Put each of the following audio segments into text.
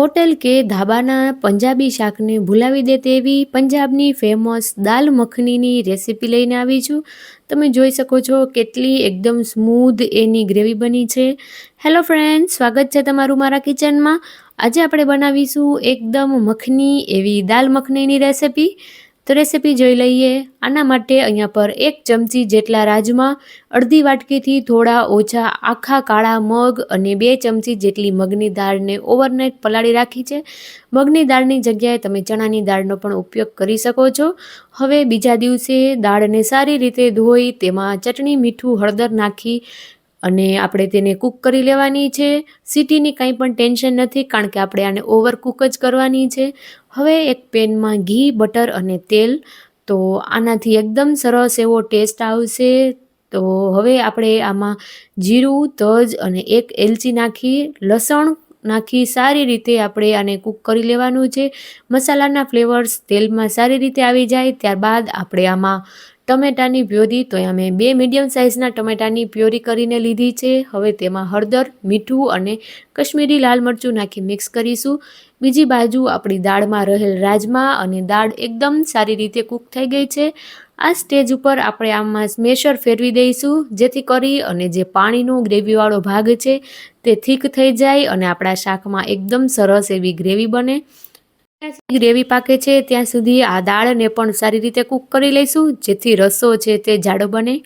Hotel કે ધાબાના પંજાબી શાકને ભૂલાવી દે તેવી પંજાબની ફેમસ દાલ મખનીની રેસીપી લઈને આવી છું. તમે જોઈ શકો છો કેટલી એકદમ સ્મૂધ એની ગ્રેવી બની છે. હેલો ફ્રેન્ડ સ્વાગત છે તમારું મારા કિચનમાં આજે આપણે બનાવીશું એકદમ મખની એવી દાલ મખનીની રેસીપી તો રેસીપી જોઈ લઈએ. આના માટે અહીંયા પર એક ચમચી જેટલા રાજમા, અડધી વાટકીથી થોડા ઓછા આખા કાળા મગ અને બે ચમચી જેટલી મગની દાળને ઓવરનાઇટ પલાળી રાખી છે. મગની દાળની જગ્યાએ તમે ચણાની દાળનો પણ ઉપયોગ કરી શકો છો. હવે બીજા દિવસે દાળને સારી રીતે ધોઈ તેમાં ચટણી, મીઠું, હળદર નાખી અને આપણે તેને કૂક કરી લેવાની છે. સીટીની કંઈ પણ ટેન્શન નથી, કારણ કે આપણે આને ઓવર કૂક જ કરવાની છે. હવે એક પેનમાં ઘી બટર અને તેલ, તો આનાથી એકદમ સરસ એવો ટેસ્ટ આવશે. તો હવે આપણે આમાં જીરું, તજ અને એક એલચી નાખી, લસણ નાખી સારી રીતે આપણે આને કૂક કરી લેવાનું છે. મસાલાના ફ્લેવર્સ તેલમાં સારી રીતે આવી જાય, ત્યારબાદ આપણે આમાં ટમેટાની પ્યોરી તો અહીંયા મેં બે મીડિયમ સાઇઝના ટમેટાની પ્યોરી કરીને લીધી છે. હવે તેમાં હળદર, મીઠું અને કશ્મીરી લાલ મરચું નાખી મિક્સ કરીશું. બીજી બાજુ આપણી દાળમાં રહેલ રાજમા અને દાળ એકદમ સારી રીતે કૂક થઈ ગઈ છે. આ સ્ટેજ ઉપર આપણે આમાં સ્મેશર ફેરવી દઈશું, જેથી કરી અને જે પાણીનો ગ્રેવીવાળો ભાગ છે તે થીક થઈ જાય અને આપણા શાકમાં એકદમ સરસ એવી ગ્રેવી બને. ગ્રેવી પાકે છે, ત્યાં સુધી આ દાળને પણ સારી રીતે કૂક કરી લઈશું, જેથી રસો છે તે જાડો બને.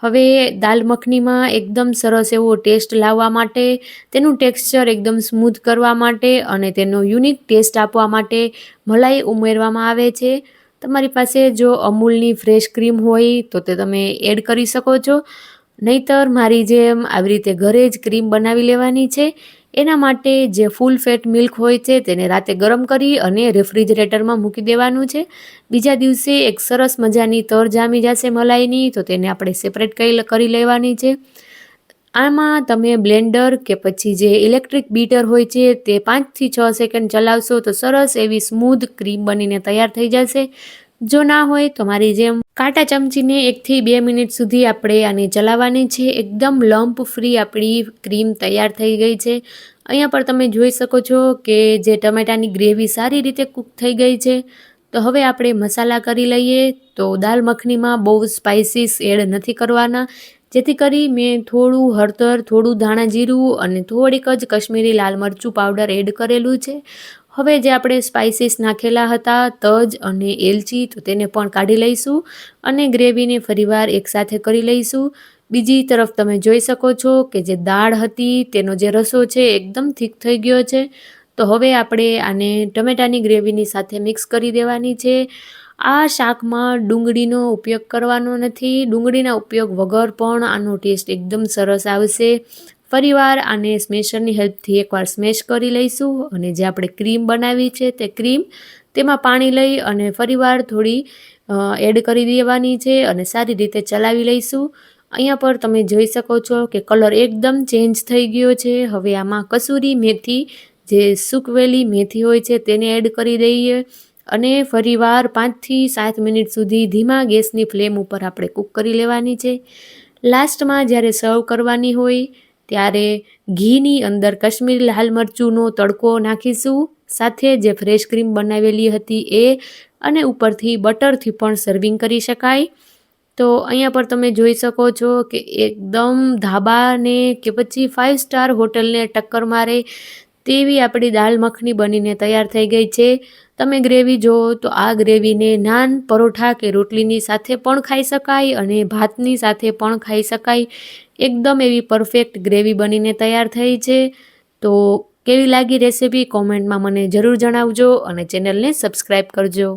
હવે દાલ મખનીમાં એકદમ સરસ એવો ટેસ્ટ લાવવા માટે, તેનું ટેક્સચર એકદમ સ્મૂથ કરવા માટે અને તેનો યુનિક ટેસ્ટ આપવા માટે મલાઈ ઉમેરવામાં આવે છે. તમારી પાસે જો અમૂલની ફ્રેશ ક્રીમ હોય તો તે તમે એડ કરી શકો છો. નહીતર મારી જેમ આવી રીતે ઘરે જ ક્રીમ બનાવી લેવાની છે. એના માટે જે ફૂલ ફેટ મિલ્ક હોય છે તેને રાતે ગરમ કરી અને રેફ્રિજરેટરમાં મૂકી દેવાનું છે. બીજા દિવસે એક સરસ મજાની તર જામી જશે મલાઈની, તો તેને આપણે સેપરેટ કરી લેવાની છે. આમાં તમે બ્લેન્ડર કે પછી જે ઇલેક્ટ્રિક બીટર હોય છે તે પાંચથી છ સેકન્ડ ચલાવશો તો સરસ એવી સ્મૂધ ક્રીમ બનીને તૈયાર થઈ જશે. જો ના હોય તો મારી જેમ કાંટા ચમચીને એકથી બે મિનિટ સુધી આપણે આને ચલાવવાની છે. એકદમ લમ્પ ફ્રી આપણી ક્રીમ તૈયાર થઈ ગઈ છે. અહીંયા પર તમે જોઈ શકો છો કે જે ટમેટાની ગ્રેવી સારી રીતે કૂક થઈ ગઈ છે. તો હવે આપણે મસાલા કરી લઈએ. તો દાલ મખનીમાં બહુ સ્પાઇસીસ એડ નથી કરવાના. જેથી કરી મેં થોડું હળદર, થોડું ધાણા જીરું અને થોડીક જ કશ્મીરી લાલ મરચું પાવડર એડ કરેલું છે. હવે જે આપણે સ્પાઇસીસ નાખેલા હતા, તજ અને એલચી, તો તેને પણ કાઢી લઈશું અને ગ્રેવીને ફરીવાર એકસાથે કરી લઈશું. બીજી તરફ તમે જોઈ શકો છો કે જે દાળ હતી, તેનો જે રસો છે, એકદમ થીક થઈ ગયો છે. તો હવે આપણે આને ટમેટાની ગ્રેવીની સાથે મિક્સ કરી દેવાની છે. આ શાકમાં ડુંગળીનો ઉપયોગ કરવાનો નથી. ડુંગળીના ઉપયોગ વગર પણ આનો ટેસ્ટ એકદમ સરસ આવશે. ફરીવાર આને સ્મેશરની હેલ્પથી એકવાર સ્મેશ કરી લઈશું અને જે આપણે ક્રીમ બનાવી છે તે ક્રીમ તેમાં પાણી લઈ અને ફરીવાર થોડી એડ કરી દેવાની છે અને સારી રીતે ચલાવી લઈશું. અહીંયા પર તમે જોઈ શકો છો કે કલર એકદમ ચેન્જ થઈ ગયો છે. હવે આમાં કસૂરી મેથી, જે સૂકવેલી મેથી હોય છે તેને એડ કરી દઈએ અને ફરીવાર પાંચથી સાત મિનિટ સુધી ધીમા ગેસની ફ્લેમ ઉપર આપણે કૂક કરી લેવાની છે. લાસ્ટમાં જ્યારે સર્વ કરવાની હોય ત્યારે ઘીની અંદર કશ્મીરી લાલ મરચુંનો તડકો નાખીશું. સાથે જે ફ્રેશ ક્રીમ બનાવેલી હતી એ અને ઉપરથી બટરથી પણ સર્વિંગ કરી શકાય. તો અહીંયા પર તમે જોઈ શકો છો કે એકદમ ધાબાને કે પછી ફાઇવ સ્ટાર હોટલને ટક્કર મારે તેવી આપણી દાલ મખની બનીને તૈયાર થઈ ગઈ છે. તમે ગ્રેવી જુઓ તો આ ગ્રેવીને નાન પરોઠા કે રોટલીની સાથે પણ ખાઈ શકાય અને ભાતની સાથે પણ ખાઈ શકાય. એકદમ એવી પરફેક્ટ ગ્રેવી બનીને તૈયાર થઈ છે. તો કેવી લાગી રેસીપી કોમેન્ટમાં મને જરૂર જણાવજો અને ચેનલને સબસ્ક્રાઈબ કરજો.